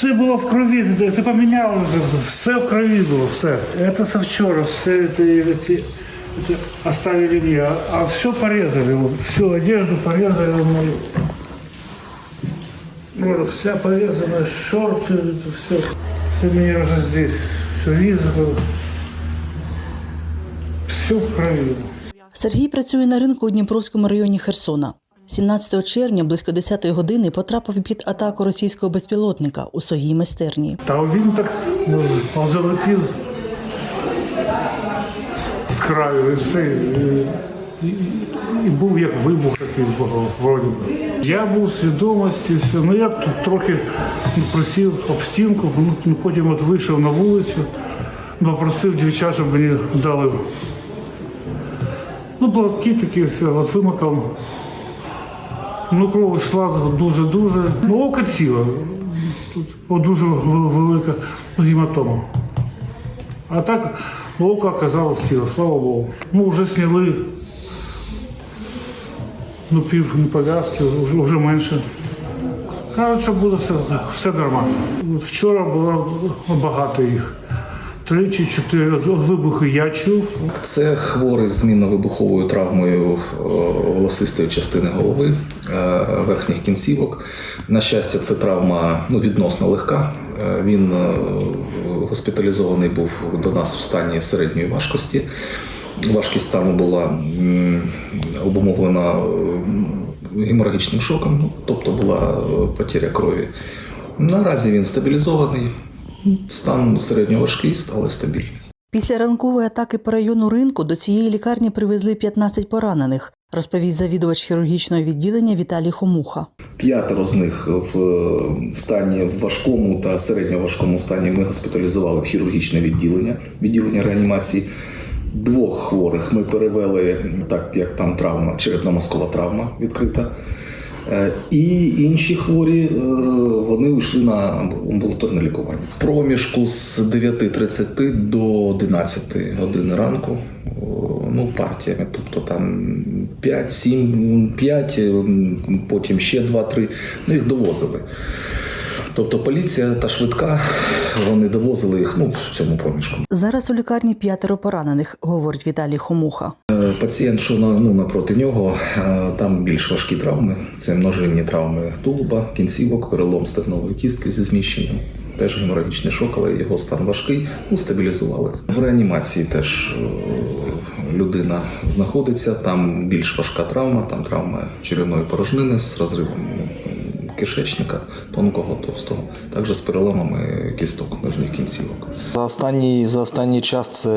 все було в крові, ти, поміняв вже, все в крові було, все. Це со вчора, все це, це, це оставили мені, а, а все порезали, всю одежду порезали мою. Вот, вся порезана, шорты, это все. Все меня уже здесь, все визово. Все в крови. Сергій працює на ринку у Дніпровському районі Херсона. 17 червня близько 10 години потрапив під атаку російського безпілотника у своїй майстерні. Та він так ну, залетів з- краю і все. І, був як вибух такий вроді. Я був свідомості, все. ну я тут трохи присів об стінку, ну, ну, потім от вийшов на вулицю, попросив дівчат, щоб мені дали. Ну, платки такі, все, от вимакав. Ну, кров йшла дуже-дуже. Ну, око ціло. Тут дуже велика гематома. А так око оказалось ціло, слава Богу. Ну, вже сняли ну, пів пов'язки, вже, вже менше. Кажуть, що буде все, все нормально. Вчора було багато їх. Три чи чотири вибухи я чув. Це хворий з мінно-вибуховою травмою е, волосистої частини голови, е, верхніх кінцівок. На щастя, це травма ну, відносно легка. Е, Він госпіталізований був до нас в стані середньої важкості. Важкість стану була обумовлена геморагічним шоком, ну, тобто була потеря крові. Наразі він стабілізований, стан середньо важкий, але стабільний. Після ранкової атаки по району ринку до цієї лікарні привезли 15 поранених, розповість завідувач хірургічного відділення Віталій Хомуха. П'ятеро з них в е, стані в важкому та середньоважкому стані ми госпіталізували в хірургічне відділення, відділення реанімації. Двох хворих ми перевели, так як там травма, черепно-мозкова травма відкрита. Е, І інші хворі е, вони йшли на амбулаторне лікування. В проміжку з 9.30 до 11 години ранку ну, партіями. Тобто там 5, 7, 5, потім ще 2-3, ну їх довозили. Тобто поліція та швидка вони довозили їх ну, в цьому проміжку. Зараз у лікарні п'ятеро поранених, говорить Віталій Хомуха. Е, Пацієнт, що на- ну, напроти нього, е, там більш важкі травми. Це множинні травми тулуба, кінцівок, перелом стегнової кістки зі зміщенням. Теж геморагічний шок, але його стан важкий, ну, стабілізували. В реанімації теж е, людина знаходиться, там більш важка травма, там травма черевної порожнини з розривом кишечника, тонкого, товстого, також з переломами кісток нижніх кінцівок. За останній, за останній час це,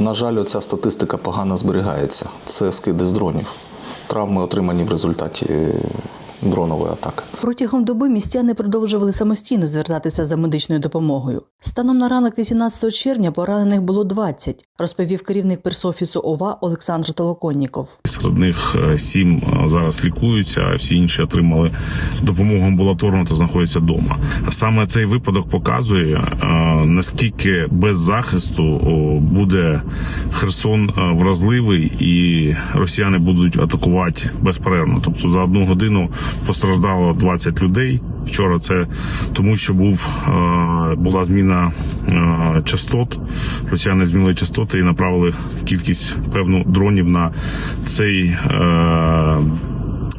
на жаль, ця статистика погано зберігається. Це скиди з дронів. Травми отримані в результаті дронової атаки. Протягом доби містяни продовжували самостійно звертатися за медичною допомогою. Станом на ранок 18 червня поранених було 20, розповів керівник персофісу ОВА Олександр Толоконніков. Серед них е, сім е, зараз лікуються, а всі інші отримали допомогу амбулаторно та знаходяться вдома. Саме цей випадок показує е, наскільки без захисту буде Херсон вразливий, і росіяни будуть атакувати безперервно. Тобто за одну годину постраждало 20 людей. Вчора це тому, що був е, була зміна е, частот. Росіяни змінили частоти і направили кількість певну дронів на цей.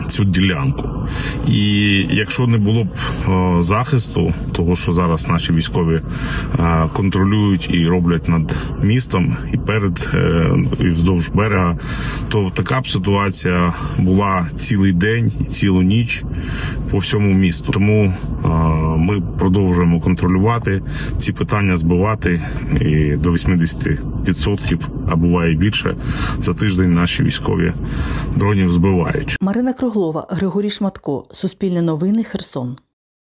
Цю ділянку, і якщо не було б е, захисту, того що зараз наші військові е, контролюють і роблять над містом і перед е, і вздовж берега, то така б ситуація була цілий день і цілу ніч по всьому місту. Тому ми продовжуємо контролювати ці питання, збивати і до 80%, а буває більше за тиждень наші військові дронів збивають. Марина Круглова, Григорій Шматко, Суспільне новини, Херсон.